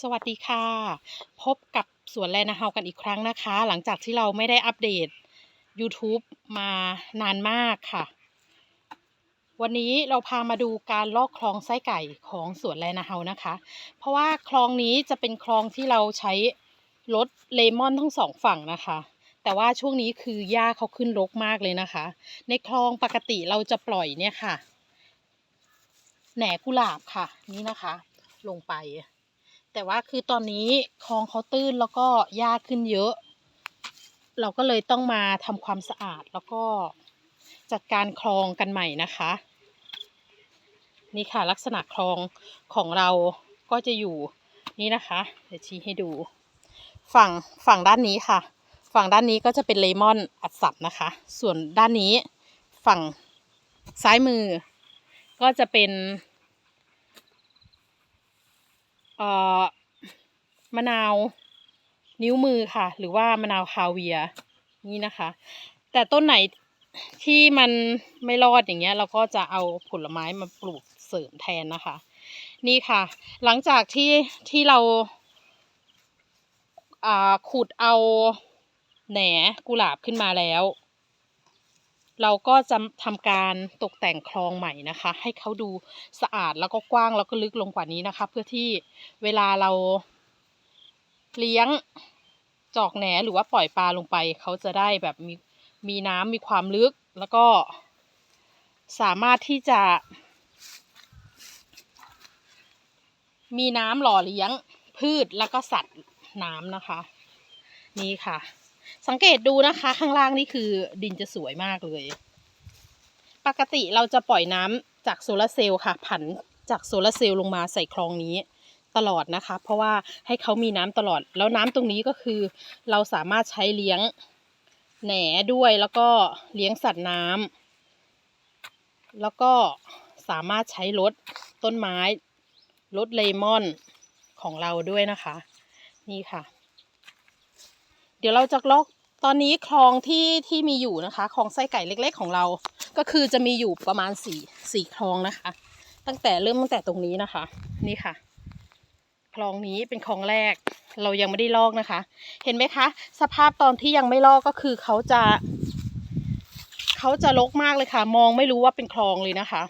สวัสดีค่ะ พบกับสวนแลนาเฮากันอีกครั้งนะคะ หลังจากที่เราไม่ได้อัปเดต YouTube มานานมากค่ะ วันนี้เราพามาดูการลอกคลองไส้ไก่ของสวนแลนาเฮานะคะ เพราะว่าคลองนี้จะเป็นคลองที่เราใช้รถเลมอนทั้งสองฝั่งนะคะ แต่ว่าช่วงนี้คือหญ้าเขาขึ้นรกมากเลยนะคะ ในคลองปกติเราจะปล่อยเนี่ยค่ะ แหนกุหลาบค่ะ นี่นะคะ ลงไป แต่ว่าคือตอนนี้คลองเขาตื้นแล้วก็หญ้าขึ้นเยอะ เราก็เลยต้องมาทำความสะอาดแล้วก็จัดการคลองกันใหม่นะคะ นี่ค่ะลักษณะคลองของเราก็จะอยู่นี่นะคะ เดี๋ยวชี้ให้ดู ฝั่งฝั่งด้านนี้ค่ะ ฝั่งด้านนี้ก็จะเป็นเลมอนอัดสับนะคะ ส่วนด้านนี้ฝั่งซ้ายมือก็จะเป็น มะนาวนิ้วมือค่ะ หรือว่ามะนาวคาเวียนี่นะคะ แต่ต้นไหนที่มันไม่รอดอย่างเงี้ย เราก็จะเอาผลไม้มาปลูกเสริมแทนนะคะ นี่ค่ะ หลังจากที่ที่เราขุดเอาแหนกุหลาบขึ้นมาแล้ว เราก็จะทำการตกแต่งคลองใหม่นะคะ ให้เขาดูสะอาดแล้วก็กว้างแล้วก็ลึกลงกว่านี้นะคะ เพื่อที่เวลาเราเลี้ยงจอกแหนหรือว่าปล่อยปลาลงไป เขาจะได้แบบมีมีน้ำมีความลึกแล้วก็สามารถที่จะ มีน้ำหล่อเลี้ยงพืชแล้วก็สัตว์น้ำนะคะ นี่ค่ะ สังเกตดูนะคะ ข้างล่างนี่คือดินจะสวยมากเลย ปกติเราจะปล่อยน้ำจากโซลาร์เซลล์ค่ะ ผันจากโซลาร์เซลล์ลงมาใส่คลองนี้ตลอดนะคะ เพราะว่าให้เขามีน้ำตลอด แล้วน้ำตรงนี้ก็คือ เราสามารถใช้เลี้ยงแหนด้วยแล้วก็เลี้ยงสัตว์น้ำแล้วก็สามารถใช้รดต้นไม้รดเลมอนของเราด้วยนะคะ นี่ค่ะ เดี๋ยวเราจะลอกตอนนี้คลองที่ที่มีอยู่นะคะคลองไส้ไก่เล็ก ๆ ของเรา ก็คือจะมีอยู่ประมาณสี่สี่คลองนะคะ ตั้งแต่เริ่มตั้งแต่ตรงนี้นะคะ นี่ค่ะ คลองนี้เป็นคลองแรก เรายังไม่ได้ลอกนะคะ เห็นไหมคะ สภาพตอนที่ยังไม่ลอกก็คือเขาจะ เขาจะรกมากเลยค่ะ มองไม่รู้ว่าเป็นคลองเลยนะคะ